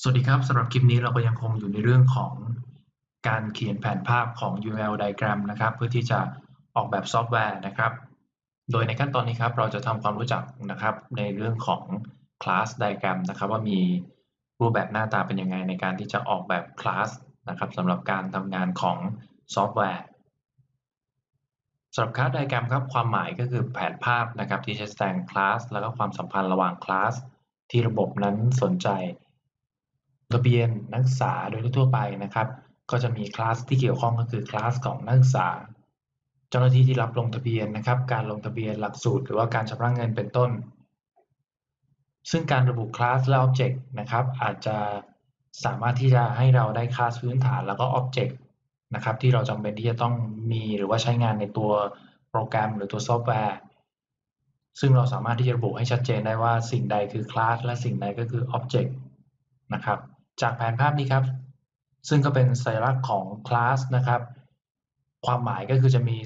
สวัสดีครับสำหรับคลิปนี้เราก็ยังคงอยู่ในเรื่องของการเขียนแผนภาพของ UML diagram นะครับ เพื่อที่จะออกแบบซอฟต์แวร์นะครับ โดยในขั้นตอนนี้ครับเราจะทำความรู้จักนะครับในเรื่องของ class diagram นะครับว่ามีรูปแบบหน้าตาเป็นยังไงในการที่จะออกแบบ class นะครับสำหรับการทำงานของซอฟต์แวร์สำหรับ class diagram ครับความหมายก็คือแผนภาพนะครับที่จะแสดง class แล้วก็ความสัมพันธ์ระหว่าง class ที่ระบบนั้นสนใจ ทะเบียนนักศึกษาโดยทั่วไปนะครับ ก็จะมีคลาสที่เกี่ยวข้องก็คือคลาสของนักศึกษา เจ้าหน้าที่ที่รับลงทะเบียนนะครับ การลงทะเบียนหลักสูตร หรือว่าการชำระเงินเป็นต้น ซึ่งการระบุคลาสและ Object นะครับ อาจจะสามารถที่จะให้เราได้คลาสพื้นฐานแล้วก็ Object นะครับที่เราจำเป็นที่จะต้องมีหรือว่าใช้งานในตัวโปรแกรมหรือตัวซอฟต์แวร์ซึ่งเราสามารถที่จะระบุให้ชัดเจนได้ว่าสิ่งใดคือคลาสและสิ่งใดก็คือ Object นะครับ จากแผนภาพนี้ครับ ซึ่งก็เป็นสัญลักษณ์ของคลาสนะครับ ความหมายก็คือจะมี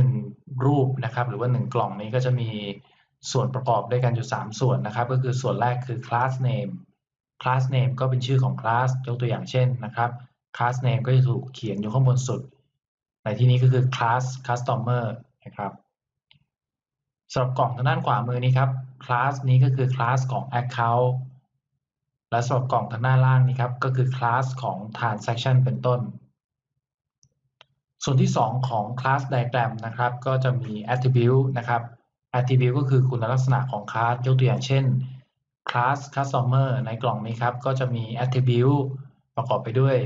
1 รูปนะครับ หรือว่า 1 กล่องนี้ก็จะมีส่วนประกอบด้วยกันอยู่ 3 ส่วนนะครับ ก็คือส่วนแรกคือ class name class name ก็เป็นชื่อของคลาสยกตัวอย่างเช่นนะครับ class name ก็จะถูกเขียนอยู่ข้างบนสุด ในที่นี้ก็คือ class customer นะครับสำหรับกล่องทางด้านขวามือนี้ครับ class นี้ก็คือ class ของ account และสำหรับกล่องทางหน้าล่างนี้ครับก็คือคลาสของ transaction เป็นต้น ส่วนที่ 2 ของ class diagram นะครับ ก็จะมี attribute นะครับ attribute ก็คือคุณลักษณะของคลาสยกตัวอย่างเช่น class customer ในกล่องนี้ครับ ก็จะมี attribute ประกอบไปด้วย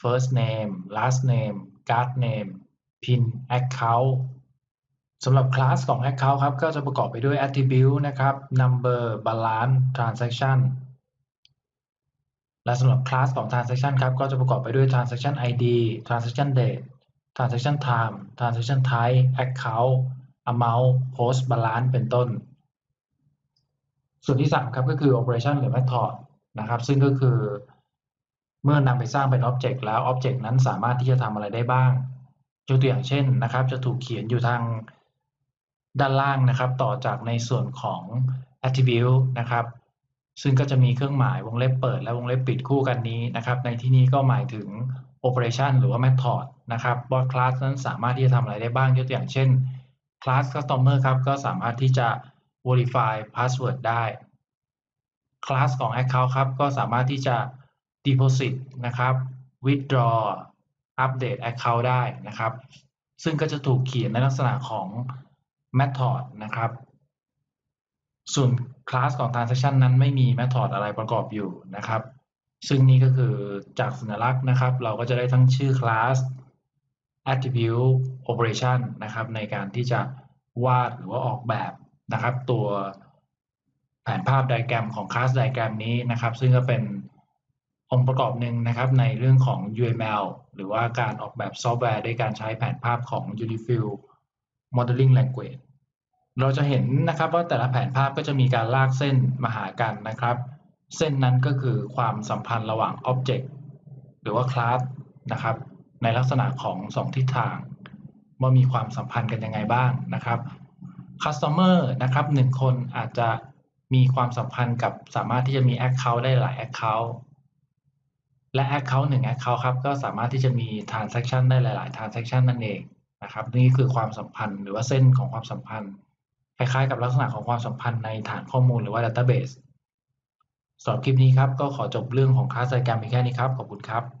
first name last name card name pin account สำหรับคลาสของ account ครับ ก็จะประกอบไปด้วย attribute นะครับ number balance transaction และสำหรับคลาสของ transaction ครับ ก็จะประกอบไปด้วย transaction ID transaction date transaction time transaction type account amount post balance เป็นต้น ส่วนที่ 3 ครับก็คือ operation หรือ method นะครับ ซึ่งก็คือ เมื่อนำไปสร้างเป็น object แล้ว object นั้นสามารถที่จะทำอะไรได้บ้างยกตัวอย่างเช่นนะครับ จะถูกเขียนอยู่ทางด้านล่างนะครับ ต่อจากในส่วนของ attribute นะครับ ซึ่งก็จะมีเครื่องหมายวงเล็บเปิดและวงเล็บปิดคู่กันนี้นะครับ ในที่นี้ก็หมายถึง operation หรือว่า method นะครับว่าคลาสนั้นสามารถที่จะทำอะไรได้บ้างยกตัวอย่างเช่น class customer ครับก็สามารถที่จะ verify password ได้ class ของ account ครับก็สามารถที่จะ deposit นะครับ withdraw update account ได้นะครับ ซึ่งก็จะถูกเขียนในลักษณะของ method นะครับ ส่วนคลาสของ transaction นั้นไม่มี method อะไรประกอบอยู่นะครับ ซึ่งนี่ก็คือจากสัญลักษณ์นะครับ เราก็จะได้ทั้งชื่อ class attribute operation นะครับ ในการที่จะวาดหรือว่าออกแบบนะครับ ตัวแผนภาพไดแกรมของ class diagram นี้นะครับ ซึ่งก็เป็นองค์ประกอบหนึ่งนะครับในเรื่องของ UML หรือว่าการออกแบบซอฟต์แวร์ด้วยการใช้แผนภาพของ Unifield Modeling Language เราจะเห็นนะครับว่าแต่ละแผนภาพก็จะมีการลากเส้นมาหากันนะครับ เส้นนั้นก็คือความสัมพันธ์ระหว่าง Object หรือว่า Class นะครับ ในลักษณะของ 2 ทิศทาง ว่ามีความสัมพันธ์กันยังไงบ้างนะครับ Customer นะครับ1คนอาจจะมีความสัมพันธ์กับสามารถที่จะมี Account ได้หลาย Account และ Account 1 Account ครับก็สามารถที่จะมี Transaction ได้หลาย ๆ Transaction นั่นเองนะครับนี่คือความสัมพันธ์หรือว่าเส้นของความสัมพันธ์ คล้ายๆ กับลักษณะของความสัมพันธ์ในฐานข้อมูลหรือว่า Database สำหรับคลิปนี้ครับ ก็ขอจบเรื่องของคลาสไดแกรมเพียงแค่นี้ครับ ขอบคุณครับ